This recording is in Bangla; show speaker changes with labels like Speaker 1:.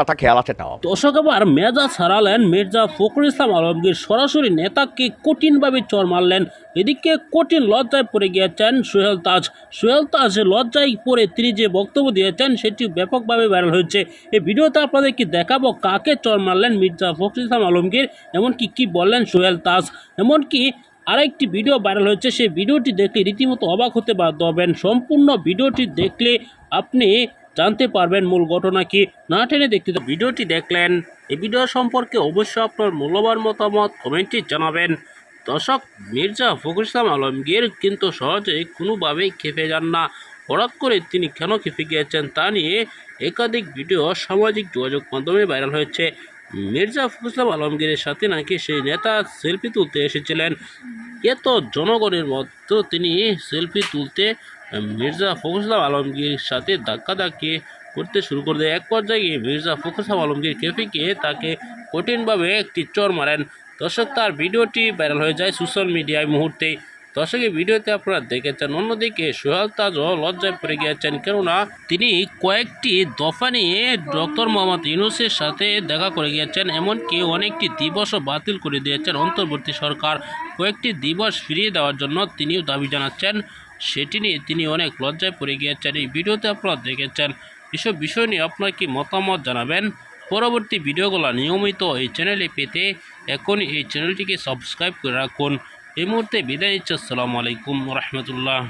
Speaker 1: কথা খেয়াল আছে তো
Speaker 2: দর্শক আবার মেজাজ হারালেন মির্জা ফখরুল ইসলাম আলমগীর, সরাসরি নেতাকে কঠিনভাবে চর মারলেন। এদিকে কঠিন লজ্জায় পড়ে গিয়েছেন সোহেল তাজ। সোহেল তাজ লজ্জায় পড়ে তিনি যে বক্তব্য দিয়েছেন, সেটি ব্যাপকভাবে ভাইরাল হয়েছে। এই ভিডিওতে আপনাদেরকে দেখাবো কাকে চর মারলেন মির্জা ফখরুল ইসলাম আলমগীর, এমনকি কি বললেন সোহেল তাজ। এমনকি আরেকটি ভিডিও ভাইরাল হয়েছে, সেই ভিডিওটি দেখলে রীতিমতো অবাক হতে বাধ্য হবেন। সম্পূর্ণ ভিডিওটি দেখলে আপনি জানতে পারবেন মূল ঘটনা কি। না টেনে দেখতে ভিডিওটি দেখলেন, এই ভিডিও সম্পর্কে অবশ্যই আপনার মূল্যবান মতামত কমেন্টে জানাবেন। দর্শক, মির্জা ফখরুল ইসলাম আলমগীর কিন্তু সহজেই কোনোভাবেই খেপে যান না। হঠাৎ করে তিনি কেন খেপে গিয়েছেন তা নিয়ে একাধিক ভিডিও সামাজিক যোগাযোগ মাধ্যমে ভাইরাল হয়েছে। মির্জা ফখরুল ইসলাম আলমগীরের সাথে নাকি সেই নেতা সেলফি তুলতে এসেছিলেন? এত জনগণের মতো তিনি সেলফি তুলতে মির্জা ফখরুল ইসলাম আলমগীর সাথে ধাক্কাধাক্কি করতে শুরু করে দেয় এক পর্যায়ে মির্জা ফখরুল ইসলাম আলমগীর কেফিকে তাকে কঠিনভাবে একটি চর মারেন। দর্শক, তার ভিডিওটি ভাইরাল হয়ে যায় সোশ্যাল মিডিয়ায় মুহূর্তেই। দর্শক এই ভিডিওতে আপনারা দেখেছেন, অন্যদিকে সোহেল তাজও লজ্জায় পড়ে গিয়েছেন, কেননা তিনি কয়েকটি দফা নিয়ে ডক্টর মোহাম্মদ ইউনুসের সাথে দেখা করে গিয়েছেন, এমনকি অনেকটি দিবসও বাতিল করে দিয়েছেন অন্তর্বর্তী সরকার। কয়েকটি দিবস ফিরিয়ে দেওয়ার জন্য তিনিও দাবি জানাচ্ছেন, সেটি নিয়ে তিনি অনেক লজ্জায় পড়ে গিয়েছেন। এই ভিডিওতে আপনারা দেখেছেন, এসব বিষয় নিয়ে আপনার কি মতামত জানাবেন? পরবর্তী ভিডিওগুলো নিয়মিত এই চ্যানেলে পেতে এখনই এই চ্যানেলটিকে সাবস্ক্রাইব করে রাখুন। এই মুহূর্তে বিদায় নিচ্ছে আসসালামু আলাইকুম রহমতুল্লাহ